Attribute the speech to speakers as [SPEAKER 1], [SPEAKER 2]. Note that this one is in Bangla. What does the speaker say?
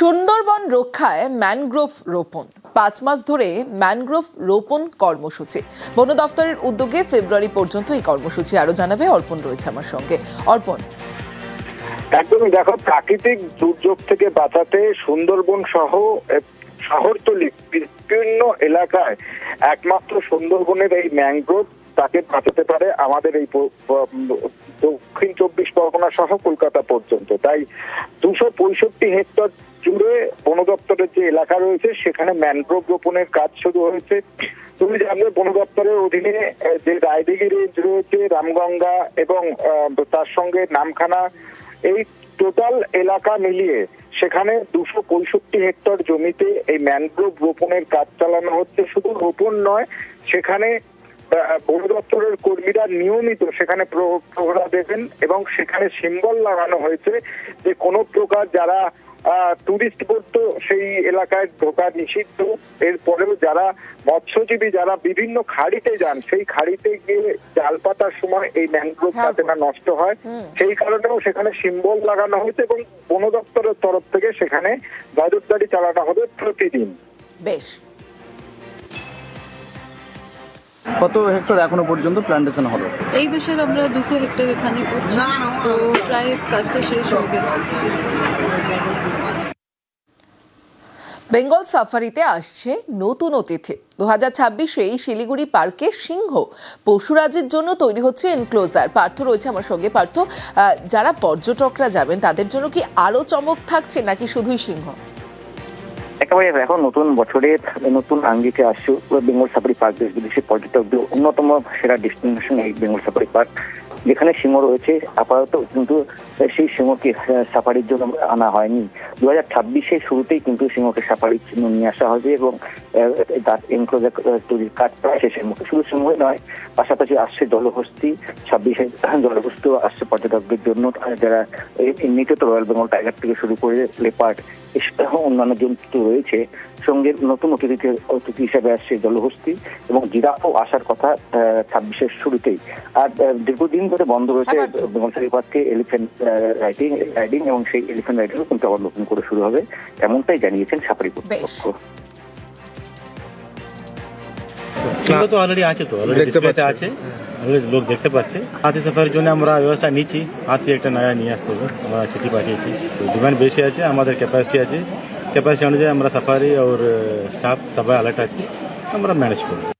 [SPEAKER 1] সুন্দরবন রক্ষায় ম্যানগ্রোভ রোপণ। পাঁচ মাস ধরে ম্যানগ্রোভ রোপণ কর্মসূচি। বন দপ্তরের উদ্যোগে ফেব্রুয়ারি পর্যন্ত এই কর্মসূচি আরও জানাবে অর্পণ রয়েছে আমার সঙ্গে। অর্পণ।
[SPEAKER 2] একদমই, দেখো, প্রাকৃতিক দুর্যোগ থেকে বাঁচাতে সুন্দরবন সহ শহরতলি বিভিন্ন এলাকায় একমাত্র সুন্দরবনের এই ম্যানগ্রোভ তাকে বাঁচাতে পারে আমাদের এই দক্ষিণ চব্বিশ পরগনা সহ কলকাতা পর্যন্ত। তাই দুশো পঁয়ষট্টি হেক্টর জুড়ে বন দপ্তরের যে এলাকা রয়েছে, সেখানে ম্যানগ্রোভ রোপণের কাজ শুরু হয়েছে। তুমি জানবে বন দপ্তরের অধীনে যে রায়দিঘি রেঞ্জ রয়েছে, রামগঙ্গা এবং তার সঙ্গে নামখানা, এই টোটাল এলাকা মিলিয়ে সেখানে দুশো পঁয়ষট্টি হেক্টর জমিতে এই ম্যানগ্রোভ রোপণের কাজ চালানো হচ্ছে। শুধু রোপণ নয়, সেখানে বন দপ্তরের কর্মীরা নিয়মিত সেখানে প্র- প্রহরা দেবেন এবং সেখানে সিম্বল লাগানো হয়েছে যে কোনো প্রকার যারা টুরিস্ট বোর্ড তো সেই এলাকায় ঢোকা নিষিদ্ধ। এরপরেও যারা মৎস্যজীবী যারা বিভিন্ন খাড়িতে যান সেই খাড়িতে গিয়ে জাল পাতার সময় এই ম্যানগ্রোভ
[SPEAKER 1] হ্যাঁ,
[SPEAKER 2] যাতে না নষ্ট হয়। সেই কারণেও সেখানে সিম্বল লাগানো হয়েছে এবং বন দপ্তরের তরফ থেকে সেখানে নজরদারি চালানো হবে প্রতিদিন।
[SPEAKER 1] বেশ।
[SPEAKER 3] কত হেক্টর এখনও পর্যন্ত প্ল্যান্টেশন হলো
[SPEAKER 4] এই বছর আমরা দুশো হেক্টর এখানে করছি। তো প্রায় কাজটা শেষ হয়ে গেছে।
[SPEAKER 1] বেঙ্গল সাফারিতে আসছে নতুন অতিথি। দু হাজার ছাব্বিশে এই শিলিগুড়ি পার্কে সিংহ পশুরাজের জন্য তৈরি হচ্ছে এনক্লোজার পার্থ রয়েছে আমার সঙ্গে। পার্থ যারা পর্যটকরা যাবেন তাদের জন্য কি আরও চমক থাকছে নাকি শুধুই সিংহ?
[SPEAKER 5] একেবারে এখন নতুন বছরের নতুন আঙ্গিকে আসছে বেঙ্গল সাফারি পার্ক, দেশ বিদেশি পর্যটকদের অন্যতম সেরা ডেস্টিনেশন এই বেঙ্গল সাফারি পার্ক। যেখানে সিংহ রয়েছে আপাতত, কিন্তু সেই সিংহকে সাফারির জন্য আনা হয়নি। দু হাজার ছাব্বিশে শুরুতেই কিন্তু সিংহকে সাফারির জন্য নিয়ে আসা হবে এবং তার এনক্লোজার তৈরির কাজ প্রায় শেষের মুখে শুধু সিংহই নয়, পাশাপাশি আসছে জলহস্তি। ছাব্বিশে জলহস্তি আসছে পর্যটকদের জন্য। যারা এমনিতে তো রয়্যাল বেঙ্গল টাইগার থেকে শুরু করে লেপার্ড এসব অন্যান্য জন্তু রয়েছে। সঙ্গে নতুন অতিথি অতিথি হিসেবে আসছে জলহস্তি এবং জিরাফও আসার কথা ছাব্বিশের শুরুতেই। আর দীর্ঘদিন ধরে বন্ধ রয়েছে বেঙ্গল পার্কে এলিফেন্ট রাইডিং রাইডিং এবং সেই এলিফেন্ট রাইডিংও কিন্তু আবার নতুন করে শুরু হবে এমনটাই জানিয়েছেন সাফারি কর্তৃপক্ষ
[SPEAKER 6] সিংহ তো অলরেডি আছে তো অলরেডি আছে। লোক দেখতে পাচ্ছে। হাতি সাফারির জন্য আমরা ব্যবস্থা নিচ্ছি। হাতি একটা নয়া নিয়ে আসতে হবে। আমরা চিঠি পাঠিয়েছি। ডিমান্ড বেশি আছে, আমাদের ক্যাপাসিটি আছে। ক্যাপাসিটি অনুযায়ী আমরা সাফারি, ওর স্টাফ সবাই অ্যালার্ট আছে। আমরা ম্যানেজ করব।